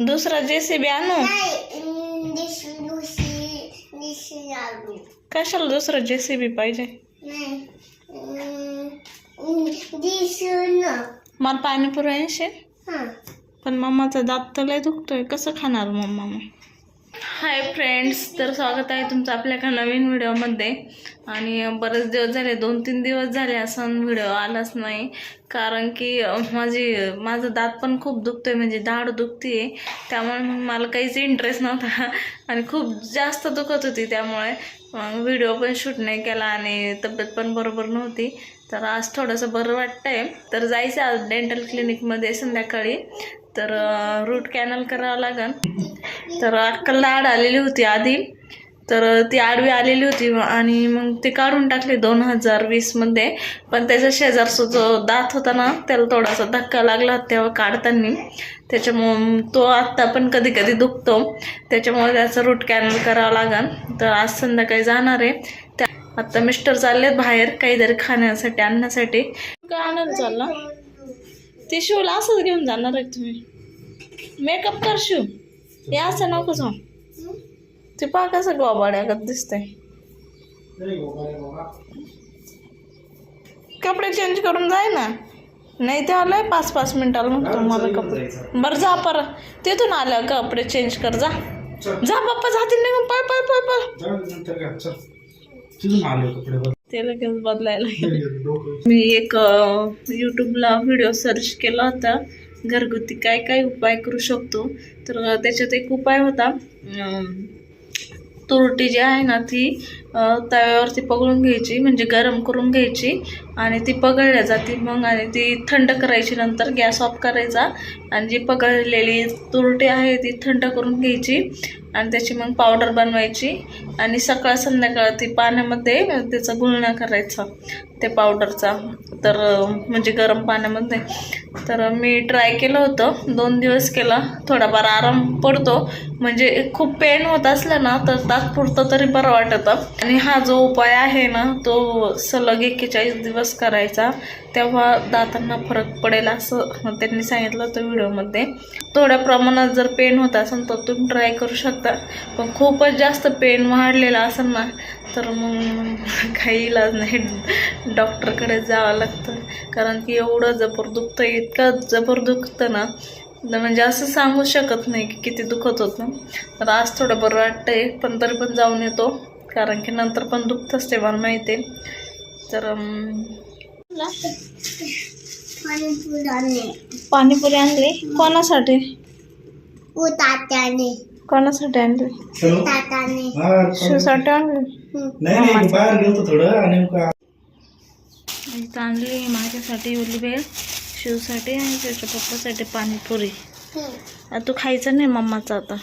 दुसरी जेसीबी आणू? कशाला दुसरा जेसीबी पाहिजे? मला पाणीपुरी ऐंशी. हां. पण मम्माचा दात तर लय दुखतोय. कसं खाणार मम्मा मग? हाय फ्रेंड्स तर स्वागत आहे तुमचं आपल्या एका नवीन व्हिडिओमध्ये. आणि बरेच दिवस झाले दोन तीन दिवस झाले असं व्हिडिओ आलाच नाही. कारण की माझी माझं दात पण खूप दुखतो आहे म्हणजे दाढ दुखतीये. त्यामुळे मग मला काहीच इंटरेस्ट नव्हता. आणि खूप जास्त दुखत होती त्यामुळे. मग व्हिडिओ पण शूट नाही केला आणि तब्येत पण बरोबर नव्हती. तर आज थोडंसं बरं वाटतंय. तर जायचं आज डेंटल क्लिनिकमध्ये संध्याकाळी. तर रूट कॅनल करावं लागेल तर अक्कल आड आलेली होती आधी. तर ती आडवी आलेली होती आणि मग ते काढून टाकले दोन हजार वीसमध्ये पण त्याचा शेजारचा जो दात होता ना त्याला थोडासा धक्का लागला तेव्हा काढताना. त्याच्यामुळं तो आत्ता पण कधी कधी दुखतो. त्याच्यामुळे त्याचं रूट कॅनल करावं लागेल तर आज संध्याकाळी जाणार आहे. त्या आत्ता मिस्टर चाललेत बाहेर काहीतरी खाण्यासाठी आणण्यासाठी. काय आणायला चालला? ते शिवला असंच घेऊन जाणार आहे तुम्ही. मेकअप कर शिव. हे असं नको जाऊ. ते पहा कसं गोबाड्यागत दिसतंय. कपडे चेंज करून जाय ना. नाही ते आलंय पाच पाच मिनिटाला म्हणतो मला कपडे. बरं जा पर तिथून आलं कपडे चेंज कर जा. जा पप्पा जातील निघून. पाय पाय पाय पाय. ते लगेच बदलायला. मी एक यूट्यूबला व्हिडिओ सर्च केला होता. घरगुती काय काय उपाय करू शकतो. तर त्याच्यात एक उपाय होता. तुरटी जी आहे ना ती तव्यावरती पगळून घ्यायची म्हणजे गरम करून घ्यायची आणि ती पगळल्या जाते. मग आणि ती थंड करायची नंतर गॅस ऑफ करायचा. आणि जी पगळलेली तुरटी आहे ती थंड करून घ्यायची. आणि त्याची मग पावडर बनवायची. आणि सकाळ संध्याकाळ ती पाण्यामध्ये त्याचा गुळणा करायचा त्या पावडरचा तर म्हणजे गरम पाण्यामध्ये. तर मी ट्राय केलं होतं. दोन दिवस केला. थोडाफार आराम पडतो. म्हणजे खूप पेन होत असलं ना तर तात्पुरतं तरी बरं वाटतं. आणि हा जो उपाय आहे ना तो सलग एक्केचाळीस दिवस करायचा. तेव्हा दातांना फरक पडेल असं त्यांनी सांगितलं होतं व्हिडिओमध्ये. थोड्या प्रमाणात जर पेन होत असेल तर तुम्ही ट्राय करू शकता. पण खूपच जास्त पेन वाढलेला असेल ना तर मग काही इलाज नाही. डॉक्टरकडे जावं लागतं. कारण की एवढं जबर दुखतं इतकं जबर दुखतं ना म्हणजे असं सांगू शकत नाही की किती दुखत होतं. तर आज थोडं बरं वाटतंय पण तरी पण जाऊन येतो. कारण की नंतर पण दुखतंच ते मला माहिती आहे तर पाणीपुरी आणले. पाणीपुरी आणली? कोणासाठी? तात्याने. कोणासाठी आणली? शिवसाठी आणली? बाहेर गेलो थोडं माझ्यासाठी ओली बेळ शिवसाठी आणि त्याच्या पप्पासाठी पाणीपुरी. आता तू खायचं नाही मम्माचं आता.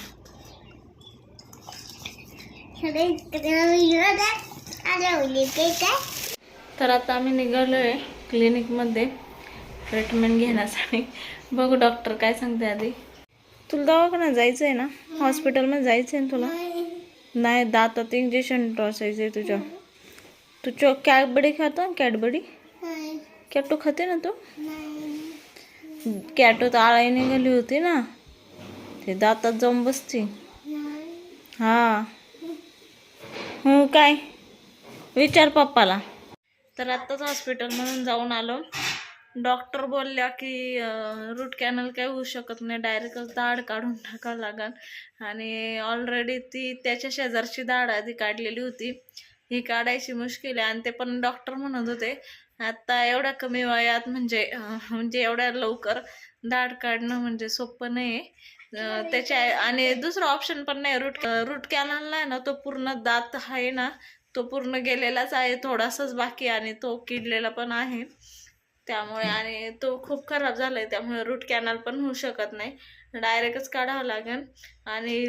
तर आता आम्ही निघालो आहे क्लिनिकमध्ये ट्रीटमेंट घेण्यासाठी. बघू डॉक्टर काय सांगते आधी. तुला दवाखान्यात जायचं आहे ना? हॉस्पिटलमध्ये जायचं आहे ना तुला? नाही दातात इंजेक्शन टॉसायचं आहे तुझ्या. तू चो कॅडबडी खातो? कॅडबडी? कॅटो खाते ना तू? कॅटो तर आळाई निघाली होती ना. ते दातात जाऊन बसती. हा. हो काय? विचार पप्पाला. तर आत्ताच हॉस्पिटलमधून जाऊन आलो. डॉक्टर बोलल्या की रूट कॅनल काही होऊ शकत नाही. डायरेक्टच दाढ काढून टाकावं लागल. आणि ऑलरेडी ती त्याच्या शेजारची दाढ आधी काढलेली होती. ही काढायची मुश्किल आहे. आणि ते पण डॉक्टर म्हणत होते आता एवढ्या कमी वयात म्हणजे म्हणजे एवढ्या लवकर दाढ काढणं म्हणजे सोपं नाही आहे. त्याच्या आणि दुसरा ऑप्शन पण नाही. रूट रूट कॅनलला आहे ना तो पूर्ण दात आहे ना तो पूर्ण गेलेलाच आहे. थोडासाच बाकी आणि तो किडलेला पण आहे. त्यामुळे आणि तो खूप खराब झालाय त्यामुळे रूट कॅनल पण होऊ शकत नाही. डायरेक्टच काढावं लागेल. आणि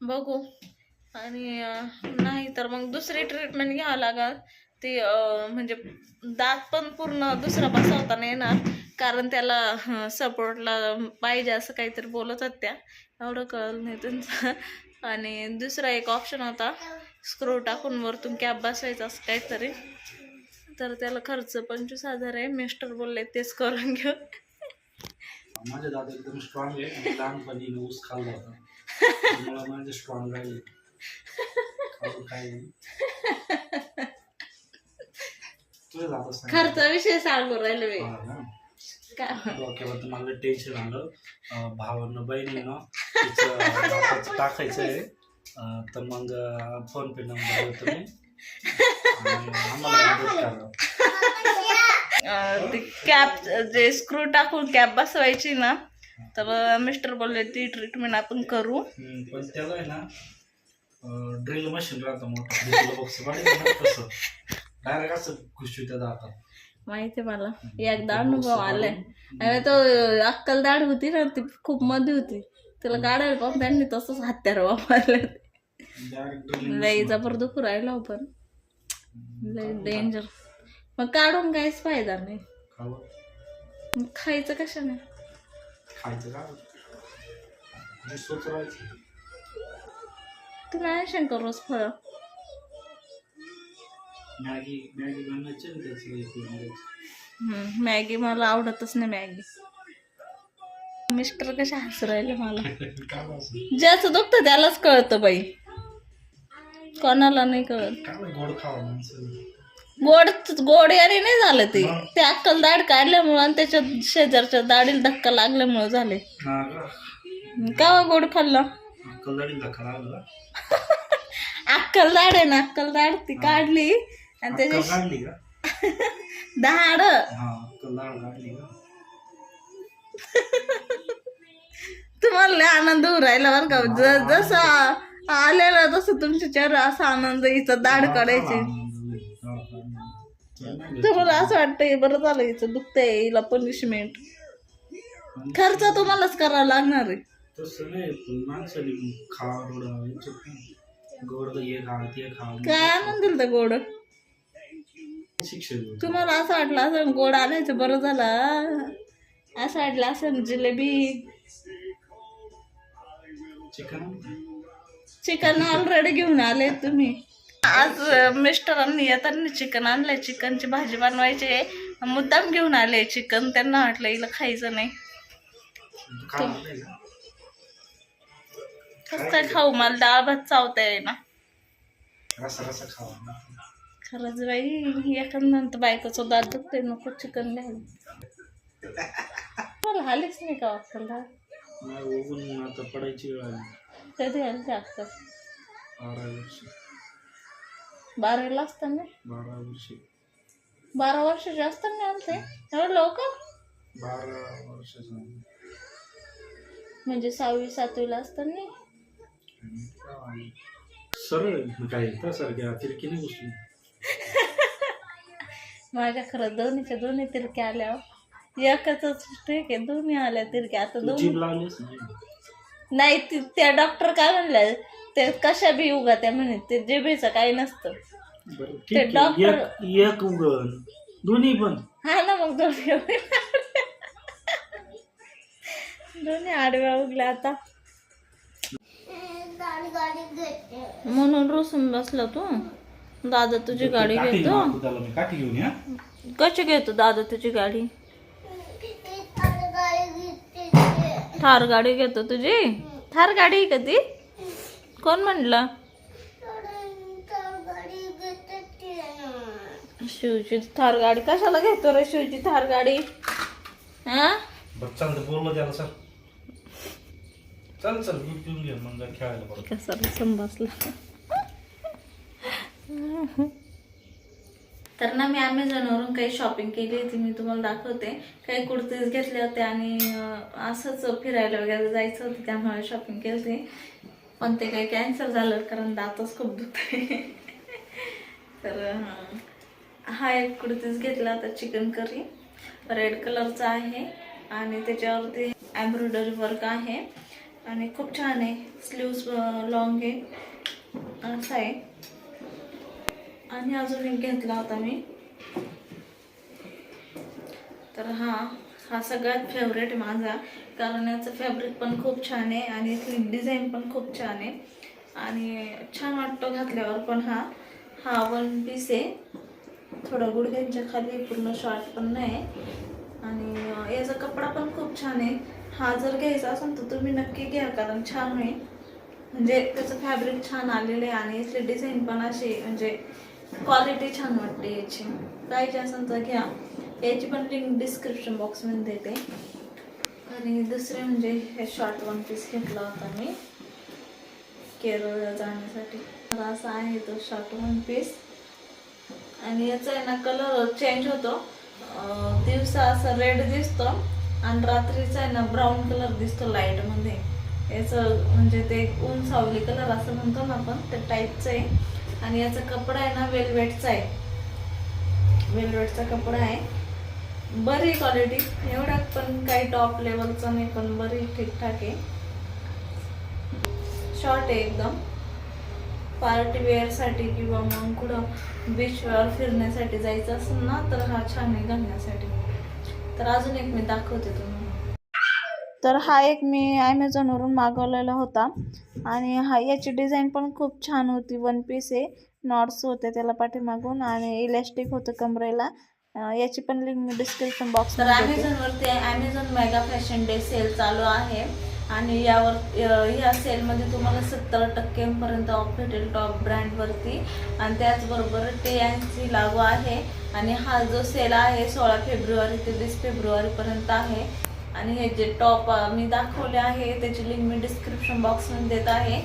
बघू. आणि नाही तर मग दुसरी ट्रीटमेंट घ्यावं लागेल. ती म्हणजे दात पण पूर्ण दुसरा बसवता नाही येणार. कारण त्याला सपोर्टला पाहिजे असं काहीतरी बोलत होत्या एवढं कळलं नाही त्यांचं. आणि दुसरा एक ऑप्शन होता. स्क्रू टाकून वरतून कॅप बसवायचा असं काहीतरी. तर त्याला खर्च पंचवीस हजार आहे. मिस्टर बोलले तेच करून घेऊ. माझे दादा एकदम स्ट्रॉंग आहे लहानपणी ऊस खाल्ला होता. माझे स्ट्रॉंग राहिले. तुझे दादा सांग. राहिले मी. डोक्यावर तुम्हाला टेन्शन आलं. भावानं बहिणीनं तिचं टाकायचं आहे. तर मग फोन पे नंबर आम्हाला ती कॅप जे स्क्रू टाकून कॅप बसवायची ना तर मिस्टर बोलले ती ट्रीटमेंट आपण करू. हम्म, पण त्याला आहे ना ड्रिल मशीन राहतं मोठं. ड्रिल बॉक्स तसं. डायरेक्ट असं खुशी त्या दातात माहिती मला? एकदा अनुभव आलाय. आणि तो अक्कल दाढ होती ना ती खूप मध्ये होती. तिला काढायला पण त्यांनी तसंच हत्यार वापरले. लई जबर दुखू राहिला पण लई डेंजर मग काढून काहीच फायदा नाही. मग खायचं कशाने? खायचं का? मी स्वच्छ राहायचं तुम्ही आहे शंकर रोज फळ. मॅगी मॅगी बनवायची आणि त्याचं हे करून द्यायचं. मॅगी मला आवडतच नाही मॅगी. मिस्टर कशा हसू राहिले मला. काय बा असं? ज्याचं दुखतं त्यालाच कळतं बाई. कोणाला नाही कळत. काय गोड खावं माणसं गोड गोड याने नाही झालं ते. ते अक्कल दाढ काढल्यामुळं आणि त्याच्या शेजारच्या दाढीला धक्का लागल्यामुळं झाले. का? गोड खाल्लं? कलडी धक्का लागला? अक्कल दाढ आहे ना अक्कल दाढ ती काढली आणि अक्कल त्याची काढली का? दाढ. हा अक्कल दाढ काढली का? तुम्हाला लय आनंद होऊ राहिला बरं का. ज- जसं आलेला तसं तुमच्या चेहरा असा आनंद हिचं दाढ काढायची तुम्हाला असं वाटतं हे बरं झालं हिचं दुखतंय हिला पनिशमेंट खर्च तुम्हालाच करावा लागणार आहे. तसं नाही पण माणसाने खावा गोड यांच्यात काय? गोड हे खा ते काय आनंद गोड? शिक्षण. तुम्हाला असं वाटलं असं गोड आणायचं बरं झालं. असं वाटलं असं जिलेबी. चिकन? चिकन ऑलरेडी घेऊन आले तुम्ही. आज मिस्टरांनी येताना चिकन आणलंय. चिकनची भाजी बनवायची मुद्दाम घेऊन आले चिकन त्यांना वाटलं हिला खायचं नाही? कसं काय खाऊ? मला डाळ भात चावता ना. खरंच बाई एखादं बायकोचं दात दुखते नको चिकन घ्यायला. मला हालीच नाही का आता पडायची वेळ ते अक्कल बारा वर्ष. बारावीला असताना? बारा वर्ष. बारा वर्षाचे असताना आलते? एवढं लवकर? बारा वर्षाचा म्हणजे सहावी सातवीला असताना? सरळ काय त्यासारख्या तिरकी नाही घुसली माझ्या खरं दोन्हीच्या दोन्ही तिरक्या आल्या एकच ठीक आहे दोन्ही आल्या तिरक्या. आता दोन्ही जीभ नाही नाही ती- त्या डॉक्टर काय म्हणल्या ते कशा बी उगा त्या म्हणे ते जिभेचं काही नसतं. बरं ते आहे. एक एक उगण. दोन्ही पण. हा ना मग दोन्ही दोन्ही आडव्या उगल्या आता. म्हणून रुसून बसला तू. दादा तुझी गाडी काठी घेतो. मागतो त्याला मी काठी घेऊन या कशी घेतो दादा तुझी गाडी ते गाडी गाडी घेते थार गाडी घेतो तुझी? थार गाडी का ती? कोण म्हणलं? गाडी घेते ते शिवची थार गाडी. कशाला घेतो रे शिवची थार गाडी? हा? बोललो त्याला सर तर ना मी ॲमेझॉनवरून काही शॉपिंग केली होती मी तुम्हाला दाखवते. काही कुर्तीज घेतल्या होत्या आणि असंच फिरायला वगैरे जायचं होतं त्यामुळे शॉपिंग केली होती. पण ते काही कॅन्सल झालं कारण दातच खूप दुखते तर हा एक कुर्तीज घेतला होता चिकन करी रेड कलरचा आहे आणि त्याच्यावरती एम्ब्रॉयडरी वर्क आहे. आणि खूप छान आहे. स्लीव्स लॉंग आहे. असं आहे. आणि अजून एक घेतला होता मी. तर हा हा सगळ्यात फेवरेट माझा. कारण याचं फॅब्रिक पण खूप छान आहे आणि इथली डिझाईन पण खूप छान आहे. आणि छान वाटतो घातल्यावर पण हा. हा वन पीस आहे. थोडं गुडघ्यांच्या खाली पूर्ण शॉर्ट पण नाही. आणि याचा कपडा पण खूप छान आहे. हा जर घ्यायचा असेल तर तुम्ही नक्की घ्या कारण छान आहे. म्हणजे त्याचं फॅब्रिक छान आलेलं आहे आणि इथली डिझाईन पण अशी म्हणजे क्वालिटी छान वाटते याची. पाहिजे असेल तर घ्या. याची पण लिंक डिस्क्रिप्शन बॉक्समध्ये देते. आणि दुसरे म्हणजे हे शॉर्ट वन पीस घेतला होता मी. केरळला जाण्यासाठी. मला असा आहे तो शॉर्ट वन पीस आणि याचा आहे ना कलर चेंज होतो. दिवसा असा रेड दिसतो. आणि रात्रीचा आहे ना ब्राऊन कलर दिसतो लाईटमध्ये याचं म्हणजे ते ऊन सावली कलर असं म्हणतो ना आपण त्या टाईपचं आहे. आणि याचा कपडा आहे ना वेलवेटचा आहे. वेलवेटचा कपडा आहे. बरी क्वालिटी एवढ्यात पण काही टॉप लेवलचं नाही पण बरी ठीकठाक आहे. शॉर्ट आहे एकदम. पार्टी वेअरसाठी किंवा मग कुठं बीचवर फिरण्यासाठी जायचं असेल ना तर हा छान आहे घालण्यासाठी. तर अजून एक मी दाखवते तुम्हाला. तर हा एक मी ॲमेझॉनवरून मागवलेला होता. आणि हा याची डिझाईन पण खूप छान होती. वन पीस आहे. नॉट्स होते त्याला पाठीमागून आणि इलॅस्टिक होतं कमरेला. याची पण लिंक मी डिस्क्रिप्शन बॉक्स तर ॲमेझॉनवरती Amazon mega fashion day sale चालू आहे. आणि यावर अ, या सेलमध्ये तुम्हाला सत्तर टक्क्यांपर्यंत ऑफ भेटेल टॉप ब्रँडवरती आणि त्याचबरोबर टे सी लागू आहे. आणि हा जो सेल आहे सोळा फेब्रुवारी ते वीस फेब्रुवारीपर्यंत आहे. आणि हे जे टॉप मी दाखवले आहे त्याची लिंक मी डिस्क्रिप्शन बॉक्समध्ये देत आहे.